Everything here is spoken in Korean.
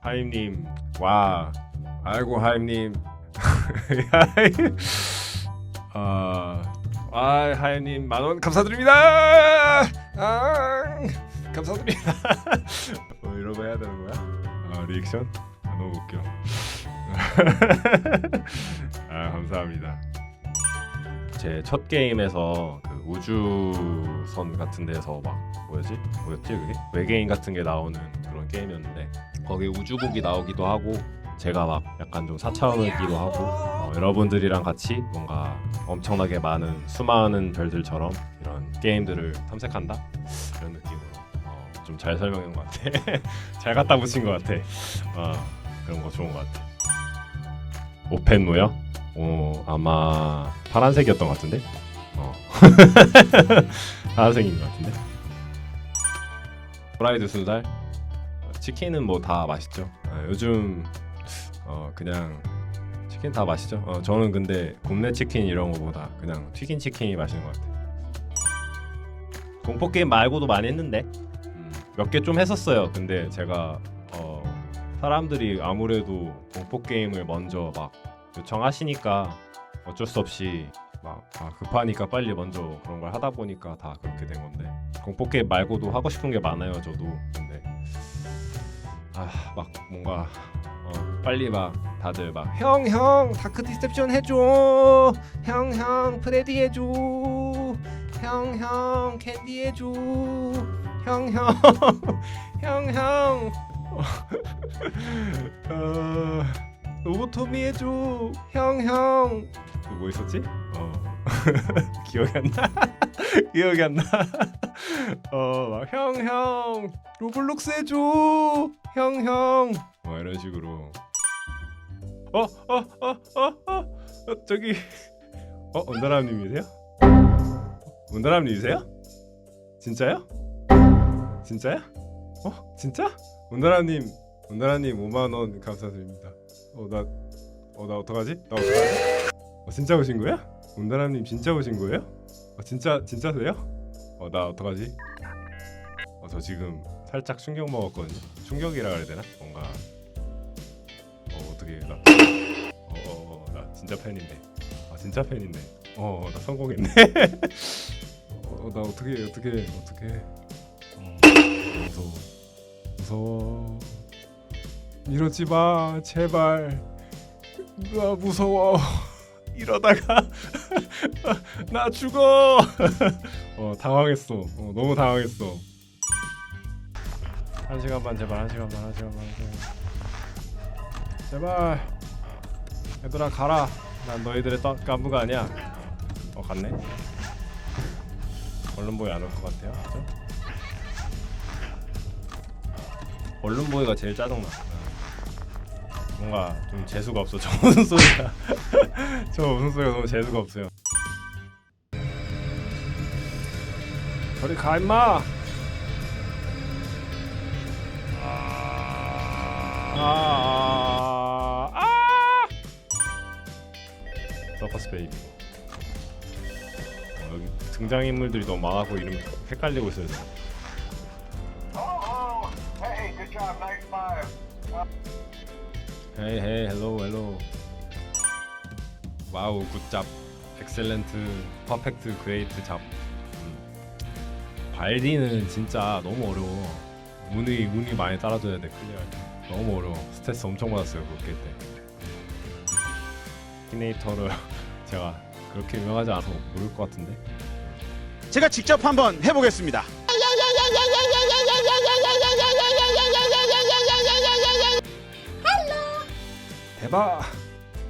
하임님 와. 아이고 하임님. 아, 아 하임님 만원 감사드립니다! 아, 감사드립니다! 뭐 이런 거 해야 되는 거야? 아 리액션? 아, 너무 웃겨. 아 감사합니다. 제 첫 게임에서 그 우주선 같은 데서 막 뭐였지? 뭐였지 그게? 외계인 같은 게 나오는 그런 게임이었는데 거기 우주국이 나오기도 하고 제가 막 약간 좀 사차원이기도 하고 어, 여러분들이랑 같이 뭔가 엄청나게 많은 수많은 별들처럼 이런 게임들을 탐색한다 이런 느낌으로 어, 좀 잘 설명한 것 같아 잘 갖다 붙인 것 같아 어, 그런 거 좋은 것 같아 오펜무요? 어 아마 파란색이었던 것 같은데 어 파란색인 것 같은데 프라이드 순살 치킨은 뭐 다 맛있죠. 아, 요즘 어 그냥 치킨 다 맛있죠. 어 저는 근데 굽네 치킨 이런 거보다 그냥 튀긴 치킨이 맛있는 것 같아요. 공포 게임 말고도 많이 했는데 음, 몇개 좀 했었어요. 근데 제가 어 사람들이 아무래도 공포 게임을 먼저 막 요청하시니까 어쩔 수 없이 막 아, 급하니까 빨리 먼저 그런 걸 하다 보니까 다 그렇게 된 건데. 공포 게임 말고도 하고 싶은 게 많아요 저도. 근데 아 막 뭔가 어, 빨리 막 다들 막 형 형 다크 디셉션 해줘. 형 형 프레디 해줘. 형 형 캔디 해줘. 형 형 형형. 어, 로보토미 해줘 형 형 뭐 있었지? 어 기억이 안 나. 기억이 안 나. 어, 형, 형, 로블록스 해줘. 형, 형. 뭐 이런 식으로. 어, 어, 어, 어, 어, 어 저기, 어, 원다람님이세요? 원다람님이세요? 진짜요? 진짜요? 어, 진짜? 원다람님, 원다람님 5만 원 감사드립니다. 어, 나, 어, 나 어떡하지? 나 어떡하지? 어, 진짜 오신 거야? 운다람님 진짜 오신 거예요? 어, 진짜 진짜세요? 어 나 어떡하지? 어 저 지금 살짝 충격 먹었거든요. 충격이라 그래야 되나? 뭔가 어 어떻게 나 어어 어, 나 진짜 팬인데. 아 진짜 팬인데. 어 나 성공했네. 어 나 어떻게 어떻게 어떻게 무서워 무서워 이러지 마 제발 나 무서워. 이러다가 나 죽어. 어 당황했어. 어, 너무 당황했어. 한 시간 반 제발 한 시간 반한 시간 반 반. 제발 얘들아 가라. 난 너희들의 떠, 까부가 아니야. 어 갔네. 얼른 보이 안 올 것 같아요. 그죠? 얼른 보이가 제일 짜증나. 뭔가 좀 재수가 없어. 저 무슨 소리야? 저 무슨 소리가 너무 재수가 없어요. 저리 가 임마. 아, 아, 아. 서커스 베이비. 어, 여기 등장 인물들이 너무 많아서 이름 헷갈리고 있어요. 헤이 헤이 헬로 헬로 와우 굿잡 엑셀렌트 퍼펙트 그레이트 잡 음. 발디는 진짜 너무 어려워 운이 운이 많이 따라줘야 돼 클리어할 때 너무 어려워 스트레스 엄청 받았어요 그렇게 때 키네이터를 제가 그렇게 유명하지 않아서 모를 것 같은데 제가 직접 한번 해보겠습니다. 대박